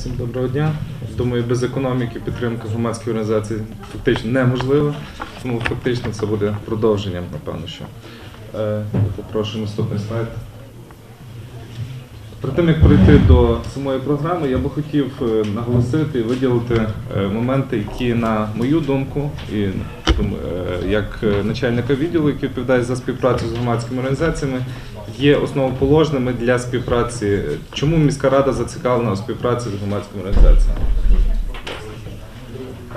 Всім доброго дня. Думаю, без економіки підтримка громадських організацій фактично неможлива, тому фактично це буде продовженням, напевно, що. Е, Попрошу наступний слайд. Перед тим, як перейти до самої програми, я би хотів е, наголосити і виділити е, моменти, які, на мою думку, і як начальника відділу, який відповідає за співпрацю з громадськими організаціями, є основоположними для співпраці. Чому міська рада зацікавлена у співпраці з громадськими організаціями?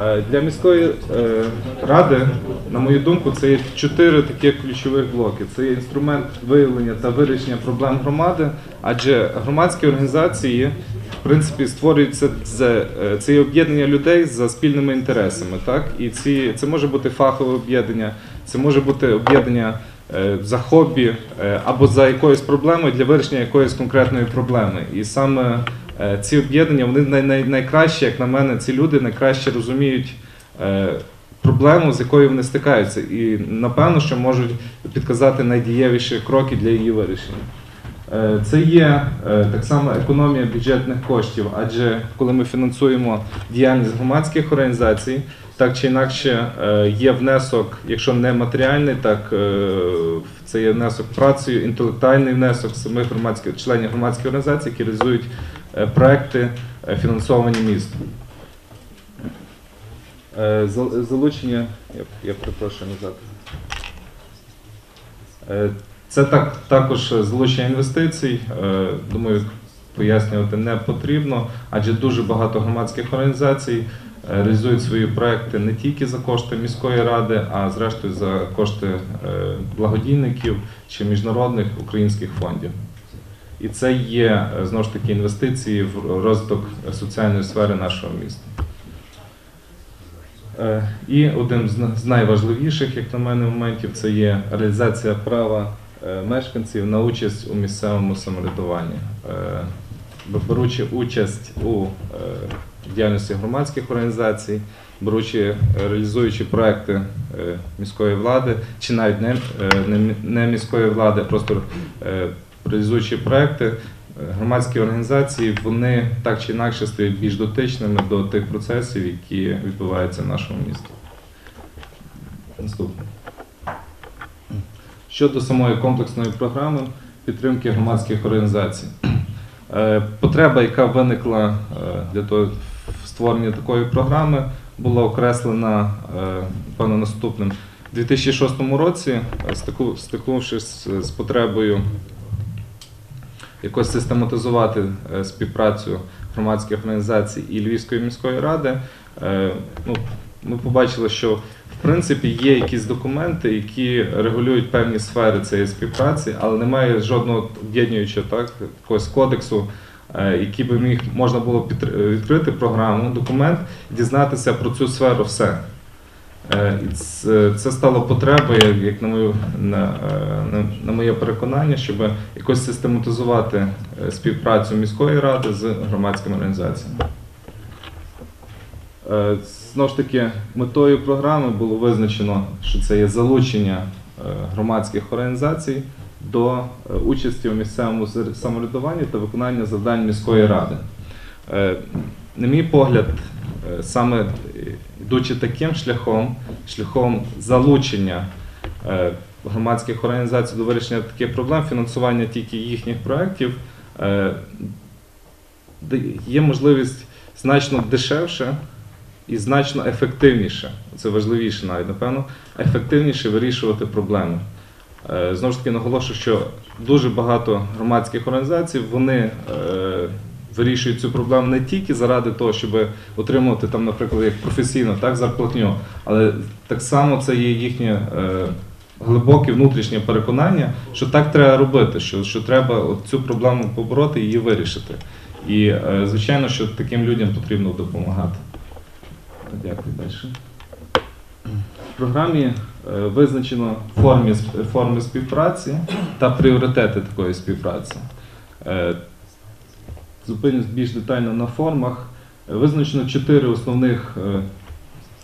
Е, Для міської е, ради, на мою думку, це є чотири таких ключових блоки. Це є інструмент виявлення та вирішення проблем громади, адже громадські організації, в принципі, створюються е, це є об'єднання людей за спільними інтересами. Так? І ці, це може бути фахове об'єднання, це може бути об'єднання за хобі е, або за якоюсь проблемою для вирішення якоїсь конкретної проблеми. І саме е, ці об'єднання вони най, най, найкраще, як на мене, ці люди найкраще розуміють. е, Проблему, з якою вони стикаються, і напевно, що можуть підказати найдієвіші кроки для її вирішення. Е, Це є е, так само економія бюджетних коштів, адже коли ми фінансуємо діяльність громадських організацій, так чи інакше е, є внесок, якщо не матеріальний, так е, це є внесок працею, інтелектуальний внесок самих громадських членів громадських організацій, які реалізують е, проекти, фінансовані містом. Залучення, я, перепрошую назад. Це так, також залучення інвестицій. Думаю, пояснювати не потрібно, адже дуже багато громадських організацій реалізують свої проекти не тільки за кошти міської ради, а зрештою за кошти е, благодійників чи міжнародних українських фондів. І це є е, знову ж таки інвестиції в розвиток соціальної сфери нашого міста. Е, І один з найважливіших, як на мене, моментів це є реалізація права е, мешканців на участь у місцевому самоврядуванні. Е, Беручи участь у е, діяльності громадських організацій, беручи е, реалізуючи проекти е, міської влади, чи навіть не, е, не міської влади, а просто реалізуючи проекти, громадські організації вони так чи інакше стають більш дотичними до тих процесів, які відбуваються в нашому місті. Наступне. Щодо самої комплексної програми підтримки громадських організацій. Потреба, яка виникла для того в створенні такої програми, була окреслена е, певно наступним. У 2006 році, е, стикнувшись з потребою якось систематизувати е, співпрацю громадських організацій і Львівської міської ради, ну, ми побачили, що в принципі є якісь документи, які регулюють певні сфери цієї співпраці, але немає жодного об'єднуючого так, кодексу, е, який би міг можна було відкрити програму, документ, дізнатися про цю сферу все. Е, це, стало потребою, як на, мою, на, е, на, моє переконання, щоб якось систематизувати е, співпрацю міської ради з громадськими організаціями. Е, Знову ж таки, метою програми було визначено, що це є залучення е, громадських організацій до е, участі у місцевому самоврядуванні та виконання завдань міської ради. Е, На мій погляд, е, саме йдучи таким шляхом, шляхом залучення громадських організацій до вирішення таких проблем, фінансування тільки їхніх проєктів, є можливість значно дешевше і значно ефективніше, це важливіше навіть, напевно, ефективніше вирішувати проблеми. Е, Знову ж таки, наголошую, що дуже багато громадських організацій вони е, вирішують цю проблему не тільки заради того, щоб отримувати там, наприклад, як професійно, так, зарплатню, але так само це є їхнє е, глибоке внутрішнє переконання, що так треба робити, що, що треба цю проблему побороти і її вирішити. І, звичайно, що таким людям потрібно допомагати. Дякую далі. Програмі е, визначено форми, форми співпраці та пріоритети такої співпраці. Е, Зупинюсь більш детально на формах. Е, Визначено чотири основних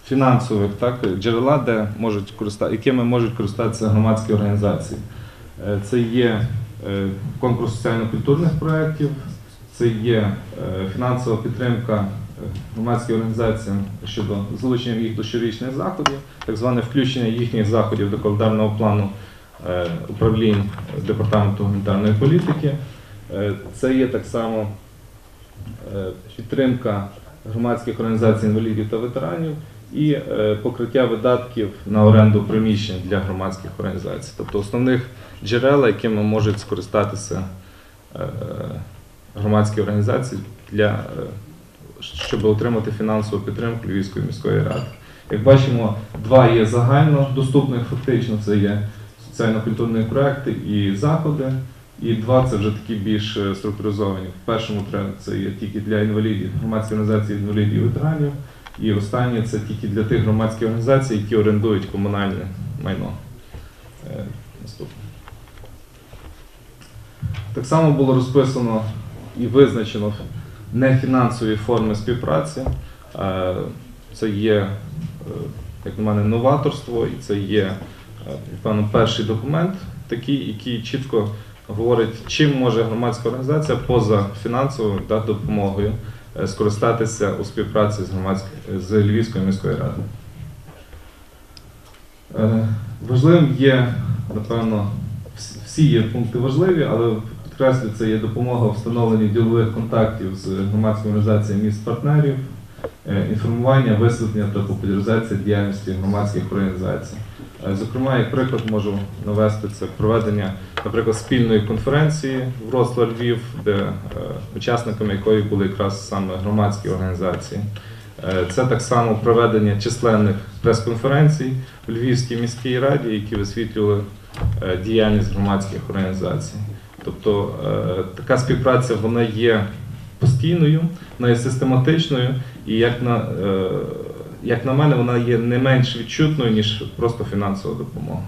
фінансових так, джерела, де можуть якими можуть користатися громадські організації. Це є конкурс соціально-культурних проєктів, це є фінансова підтримка громадським організаціям щодо залучення їх до щорічних заходів, так зване включення їхніх заходів до календарного плану е, управлінь департаменту гуманітарної політики. Е, Це є так само е, підтримка громадських організацій інвалідів та ветеранів і покриття видатків на оренду приміщень для громадських організацій, тобто основних джерел, якими можуть скористатися громадські організації для щоб отримати фінансову підтримку Львівської міської ради. Як бачимо, два є загально доступних, фактично це є соціально-культурні проекти і заходи. І два це вже такі більш е, структуризовані. В першому треба це є тільки для інвалідів, громадські організації інвалідів і ветеранів. І останнє це тільки для тих громадських організацій, які орендують комунальне майно. Е, Наступне. Так само було розписано і визначено нефінансові форми співпраці. Е, Це є, е, як на мене, новаторство, і це є, е, певно, перший документ, такий, який чітко говорить, чим може громадська організація поза фінансовою да, допомогою скористатися у співпраці з громадською з Львівською міською радою. Важливим є, напевно, всі є пункти важливі, але підкреслю, це є допомога в встановленні ділових контактів з громадськими організаціями міст партнерів, е, інформування, висвітлення та популяризація діяльності громадських організацій. Е, Зокрема, як приклад можу навести це проведення, наприклад, спільної конференції в Росло Львів, де е, учасниками якої були якраз саме громадські організації. Це так само проведення численних прес-конференцій у Львівській міській раді, які висвітлювали діяльність громадських організацій. Тобто е, така співпраця вона є постійною, вона є систематичною, і як на, е, як на мене, вона є не менш відчутною, ніж просто фінансова допомога.